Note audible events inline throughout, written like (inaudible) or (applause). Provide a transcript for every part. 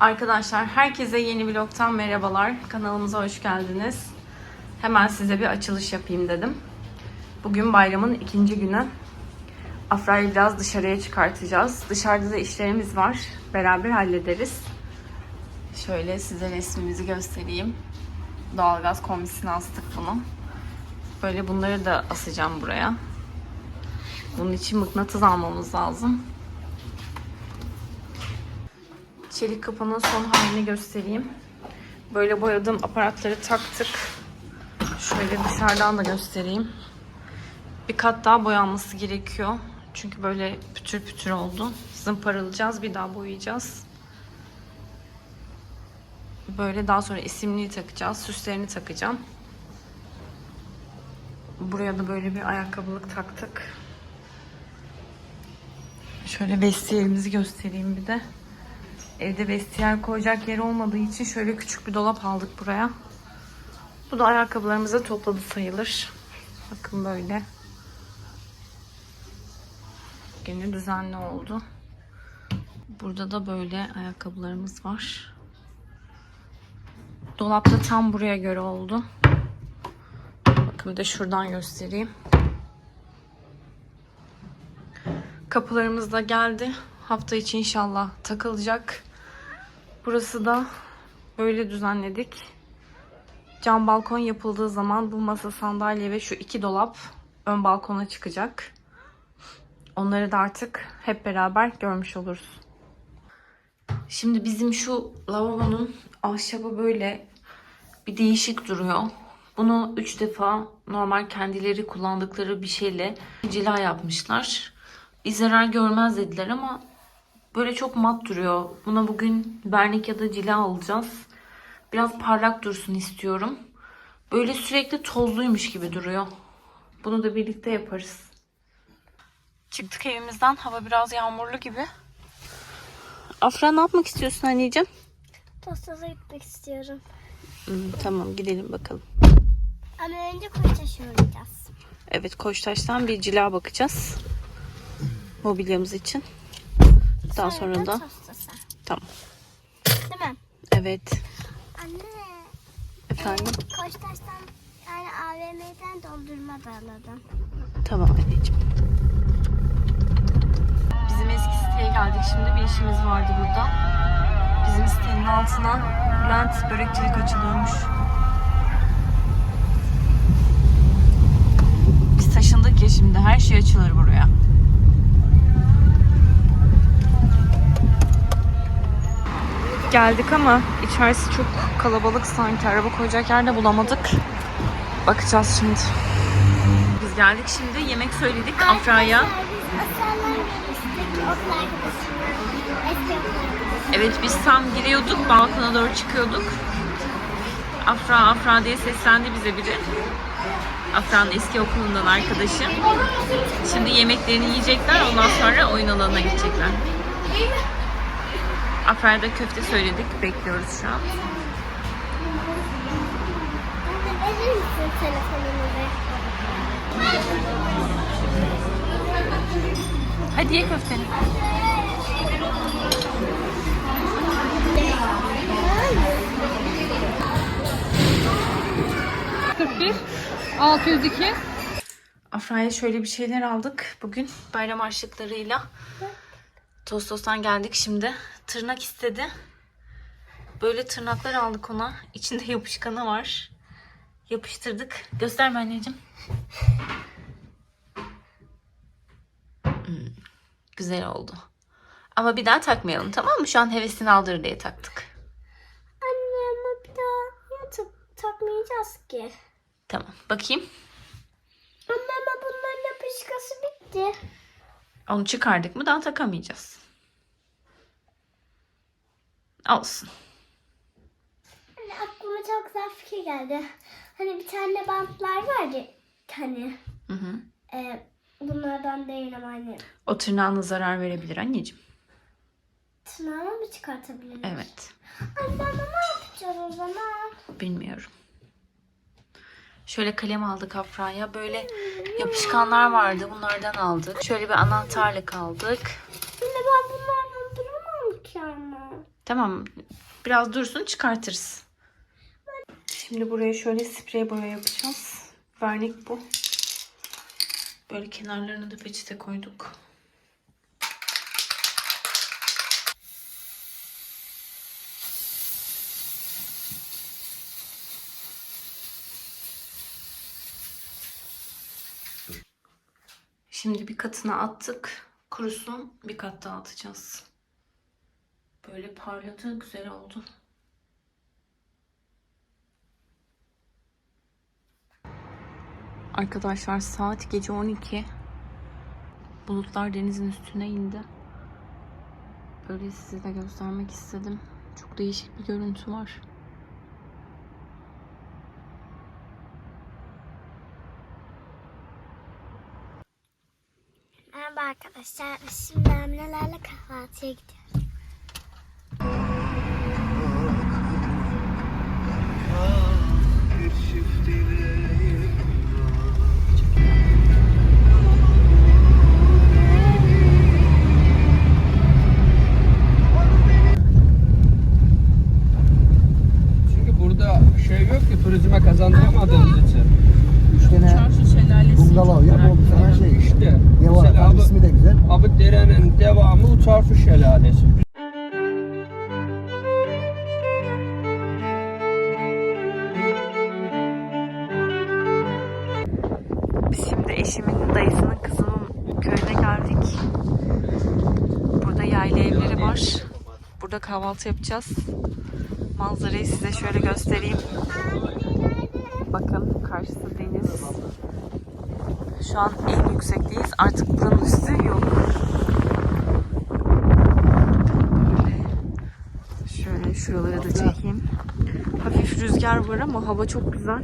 Arkadaşlar herkese yeni vlogtan merhabalar. Kanalımıza hoş geldiniz. Hemen size bir açılış yapayım dedim. Bugün bayramın ikinci günü. Afra'yı biraz dışarıya çıkartacağız. Dışarıda da işlerimiz var. Beraber hallederiz. Şöyle size resmimizi göstereyim. Doğalgaz kombisine astık bunu. Böyle bunları da asacağım buraya. Bunun için mıknatıs almamız lazım. Çelik kapının son halini göstereyim. Böyle boyadığım aparatları taktık. Şöyle dışarıdan da göstereyim. Bir kat daha boyanması gerekiyor. Çünkü böyle pütür pütür oldu. Zımparalayacağız, bir daha boyayacağız. Böyle daha sonra isimliği takacağız, süslerini takacağım. Buraya da böyle bir ayakkabılık taktık. Şöyle vestiyerimizi göstereyim bir de. Evde vestiyer koyacak yer olmadığı için şöyle küçük bir dolap aldık buraya. Bu da ayakkabılarımızı topladı sayılır. Bakın böyle. Gene düzenli oldu. Burada da böyle ayakkabılarımız var. Dolapta tam buraya göre oldu. Bakın bir de şuradan göstereyim. Kapılarımız da geldi. Hafta içi inşallah takılacak. Burası da böyle düzenledik. Cam balkon yapıldığı zaman bu masa sandalye ve şu iki dolap ön balkona çıkacak. Onları da artık hep beraber görmüş oluruz. Şimdi bizim şu lavabonun ahşabı böyle bir değişik duruyor. Bunu üç defa normal kendileri kullandıkları bir şeyle cila yapmışlar. Bir zarar görmez dediler ama böyle çok mat duruyor. Buna bugün vernik ya da cila alacağız. Biraz parlak dursun istiyorum. Böyle sürekli tozluymuş gibi duruyor. Bunu da birlikte yaparız. Çıktık evimizden. Hava biraz yağmurlu gibi. Afra ne yapmak istiyorsun anneciğim? Tostaza gitmek istiyorum. Hmm, tamam gidelim bakalım. Ama önce koç taşı oynayacağız. Evet Koçtaş'tan bir cila bakacağız. Mobilyamız için. Daha sonra da tamam. Değil mi? Evet. Anne. Efendim? Koçtaş'tan yani AVM'den dondurma da aldım. Tamam anneciğim. Bizim eski siteye geldik şimdi. Bir işimiz vardı burada. Bizim sitenin altına Bülent börekçilik açılıyormuş. Biz taşındık ya şimdi. Her şey açılır buraya. Geldik ama içerisi çok kalabalık sanki. Araba koyacak yer de bulamadık. Bakacağız şimdi. Biz geldik şimdi. Yemek söyledik Afra'ya. Evet biz tam giriyorduk. Balkona doğru çıkıyorduk. Afra Afra diye seslendi bize biri. Afra'nın eski okulundan arkadaşı. Şimdi yemeklerini yiyecekler. Ondan sonra oyun alanına gidecekler. Da köfte söyledik. Bekliyoruz şu an. Hadi ye köfteni. Afra'ya şöyle bir şeyler aldık bugün bayram harçlıklarıyla. Tostos'tan geldik şimdi. Tırnak istedi. Böyle tırnaklar aldık ona. İçinde (laughs) yapışkanı var. Yapıştırdık. Gösterme anneciğim. Hmm, güzel oldu. Ama bir daha takmayalım tamam mı? Şu an hevesini aldır diye taktık. Anne ama bir daha ya tak- takmayacağız ki. Tamam. Bakayım. Anne ama bunların yapışkası bitti. Onu çıkardık mı daha takamayacağız. Olsun. Anne aklıma çok güzel fikir geldi. Hani bir tane bantlar var ya hani Hı hı. e, bunlardan değil ama hani O tırnağına zarar verebilir anneciğim. tırnağına mı çıkartabiliriz? Evet. Anne ama ne yapacağız o zaman? Bilmiyorum. Şöyle kalem aldık Afra'ya. Böyle yapışkanlar vardı. Bunlardan aldık. Şöyle bir anahtarlık aldık. Anne ben bunlardan duramam ki ama. Tamam. Biraz dursun çıkartırız. Şimdi buraya şöyle sprey boya yapacağız. Vernik bu. Böyle kenarlarına da peçete koyduk. Şimdi bir katına attık. Kurusun bir kat daha atacağız. Böyle parladı, güzel oldu. Arkadaşlar saat gece 12. Bulutlar denizin üstüne indi. Böyle size de göstermek istedim. Çok değişik bir görüntü var. Merhaba arkadaşlar. Şimdi annelerle kahvaltıya gidiyoruz. Var. Burada kahvaltı yapacağız. Manzarayı size şöyle göstereyim. Bakın karşısı deniz. Şu an en yüksekteyiz. Artık buranın üstü yok. Şöyle şuraları da çekeyim. Hafif rüzgar var ama hava çok güzel.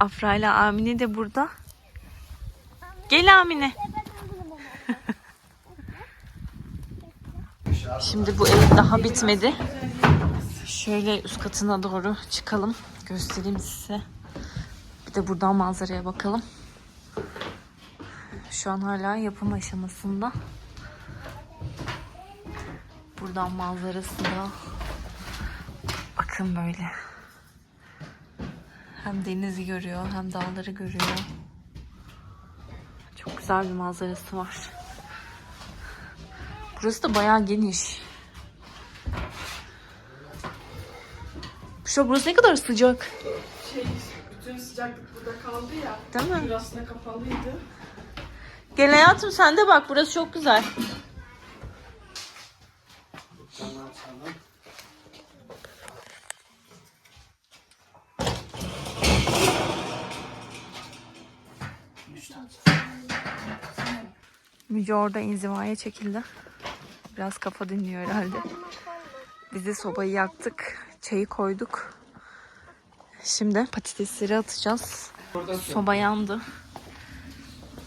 Afra ile Amine de burada. Gel Amine. Şimdi bu ev daha bitmedi. Şöyle üst katına doğru çıkalım. Göstereyim size. Bir de buradan manzaraya bakalım. Şu an hala yapım aşamasında. Buradan manzarası da bakın böyle. Hem denizi görüyor hem dağları görüyor. Çok güzel bir manzarası var. Burası da bayağı geniş. Şu burası ne kadar sıcak. şey bütün sıcaklık burada kaldı ya. Değil mi? Burası kapalıydı. Gel hayatım sen de bak burası çok güzel. Müce orada inzivaya çekildi. Biraz kafa dinliyor herhalde. Biz de sobayı yaktık. Çayı koyduk. Şimdi patatesleri atacağız. Soba yandı.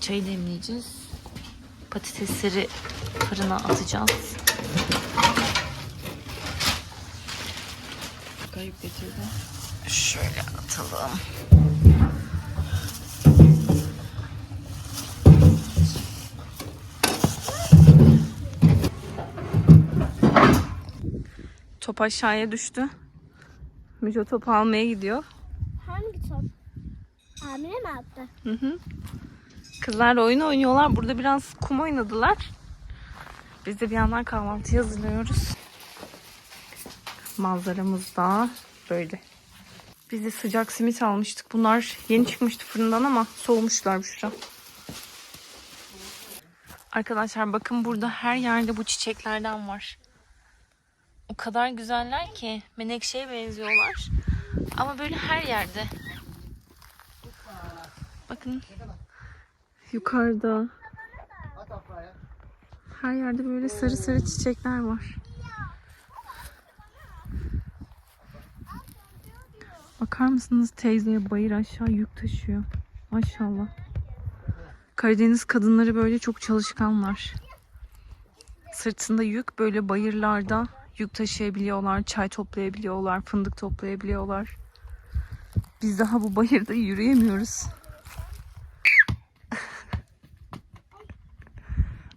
Çayı demleyeceğiz. Patatesleri fırına atacağız. Kayıp getirdi. Şöyle atalım. Top aşağıya düştü. Müco topu almaya gidiyor. Hangi top? Amine mi attı? Hı hı. Kızlarla oyun oynuyorlar. Burada biraz kum oynadılar. Biz de bir yandan kahvaltı hazırlıyoruz. Manzaramız da böyle. Biz de sıcak simit almıştık. Bunlar yeni çıkmıştı fırından ama soğumuşlar Büşra. Arkadaşlar bakın burada her yerde bu çiçeklerden var. O kadar güzeller ki menekşeye benziyorlar. Ama böyle her yerde. Bakın yukarıda. Her yerde böyle sarı sarı çiçekler var. Bakar mısınız teyzeye bayır aşağı yük taşıyor. Maşallah. Karadeniz kadınları böyle çok çalışkanlar. Sırtında yük böyle bayırlarda Yük taşıyabiliyorlar, çay toplayabiliyorlar, fındık toplayabiliyorlar. Biz daha bu bayırda yürüyemiyoruz. (laughs)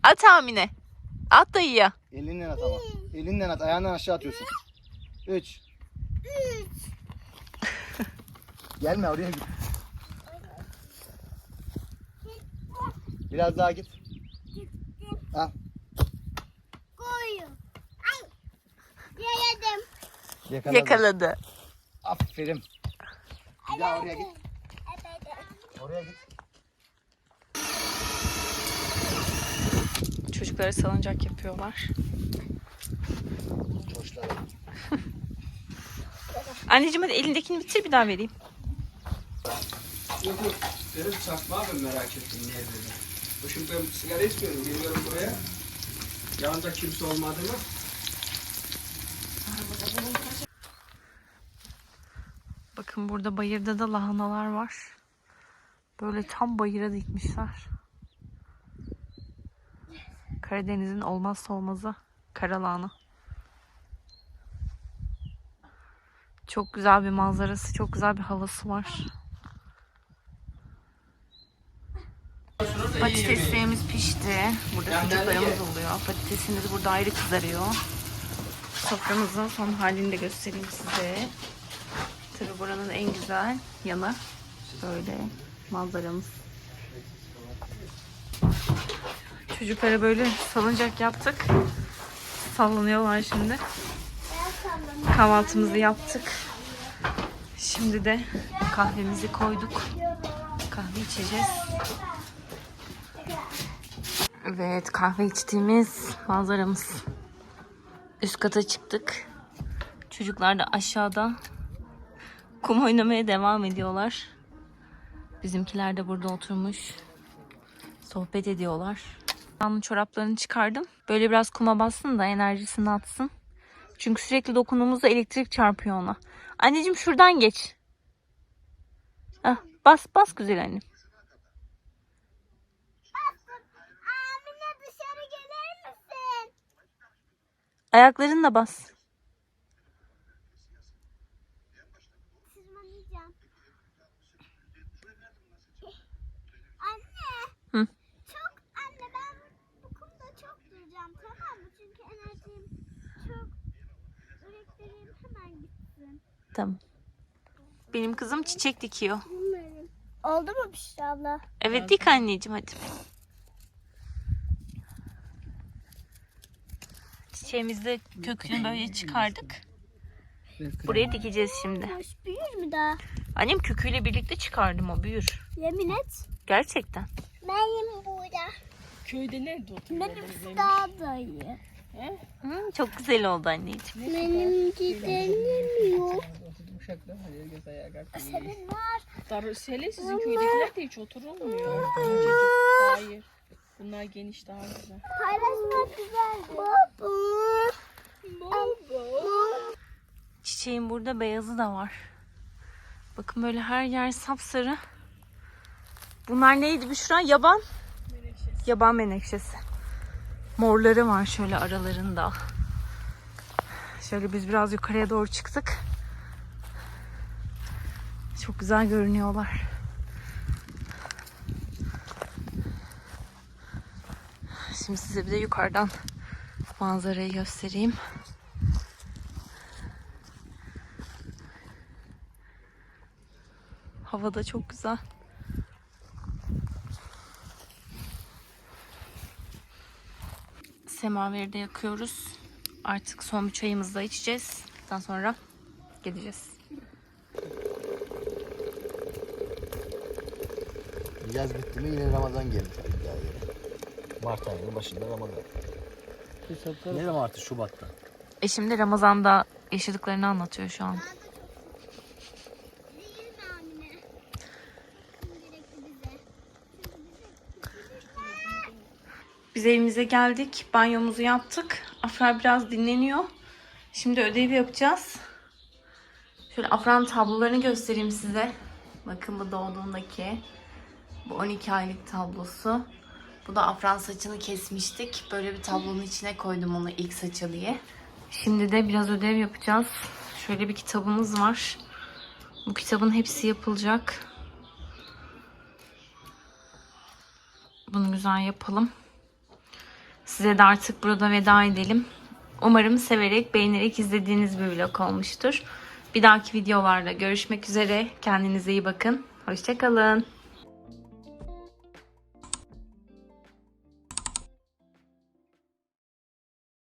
At Amine. At dayıya. Elinden at ama. Elinden at. Ayağından aşağı atıyorsun. Üç. Gelme oraya git. Biraz daha git. Yakaladım. Yakaladı. Aferin. Bir daha oraya git. Oraya git. Çocuklara salıncak yapıyorlar. Anneciğim hadi elindekini bitir bir daha vereyim. Yok yok. Benim çakmağı ben merak ettim nerede. Bu Şimdi ben sigara içmiyorum. Geliyorum buraya. Yanında kimse olmadı mı? Bakın burada bayırda da lahanalar var. Böyle tam bayıra dikmişler. Karadeniz'in olmazsa olmazı karalahana. Çok güzel bir manzarası, çok güzel bir havası var. Patateslerimiz pişti. Burada sucuklarımız oluyor. Patatesimiz burada ayrı kızarıyor. Soframızın son halini de göstereyim size. Tabi buranın en güzel yanı böyle manzaramız. Çocuklara böyle salıncak yaptık. Sallanıyorlar şimdi. Kahvaltımızı yaptık. Şimdi de kahvemizi koyduk. Kahve içeceğiz. Evet kahve içtiğimiz manzaramız. Üst kata çıktık. Çocuklar da aşağıda kum oynamaya devam ediyorlar. Bizimkiler de burada oturmuş. Sohbet ediyorlar. Ben çoraplarını çıkardım. Böyle biraz kuma bassın da enerjisini atsın. Çünkü sürekli dokunduğumuzda elektrik çarpıyor ona. Anneciğim şuradan geç. Hah, bas bas güzel annem. Ayaklarınla bas. Tırmanacağım. Anne. Hı. Çok anne ben bu kumda çok duracağım tamam mı? Çünkü enerjim çok üretlerim hemen gitsin. Tamam. Benim kızım çiçek dikiyor. Oldu mu Büşra abla? Evet dik anneciğim hadi. Çiçeğimizi kökünü böyle çıkardık. Buraya dikeceğiz şimdi. Hoş büyür mü daha? Annem köküyle birlikte çıkardım o büyür. Yemin et. Gerçekten. Benim burada. Köyde nerede oturuyor? Benim daha da iyi. Hı, çok güzel oldu anneciğim. Benim gidenim yok. Kalk. Senin var. Dar hele sizin köydekiler de hiç oturulmuyor. Hayır. Bunlar geniş daha güzel. Paylaşmak güzel. Baba. Çiçeğin burada beyazı da var. Bakın böyle her yer sapsarı. Bunlar neydi Büşra? Yaban? Yaban menekşesi. Morları var şöyle aralarında. Şöyle biz biraz yukarıya doğru çıktık. Çok güzel görünüyorlar. Şimdi size bir de yukarıdan manzarayı göstereyim. Hava da çok güzel. Semaveri de yakıyoruz. Artık son bir çayımızı da içeceğiz. Daha sonra gideceğiz. Yaz bitti mi yine Ramazan gelir. Mart ayının başında Ramazan. Ne zaman artık Şubat'ta? Eşim de Ramazan'da yaşadıklarını anlatıyor şu an. Değil mi Amine? Gerekli bize. Biz evimize geldik. Banyomuzu yaptık. Afra biraz dinleniyor. Şimdi ödev yapacağız. Şöyle Afra'nın tablolarını göstereyim size. Bakın bu doğduğundaki. Bu 12 aylık tablosu. Bu da Afra'nın saçını kesmiştik. Böyle bir tablonun içine koydum onu ilk saçı diye. Şimdi de biraz ödev yapacağız. Şöyle bir kitabımız var. Bu kitabın hepsi yapılacak. Bunu güzel yapalım. Size de artık burada veda edelim. Umarım severek, beğenerek izlediğiniz bir vlog olmuştur. Bir dahaki videolarda görüşmek üzere. Kendinize iyi bakın. Hoşçakalın.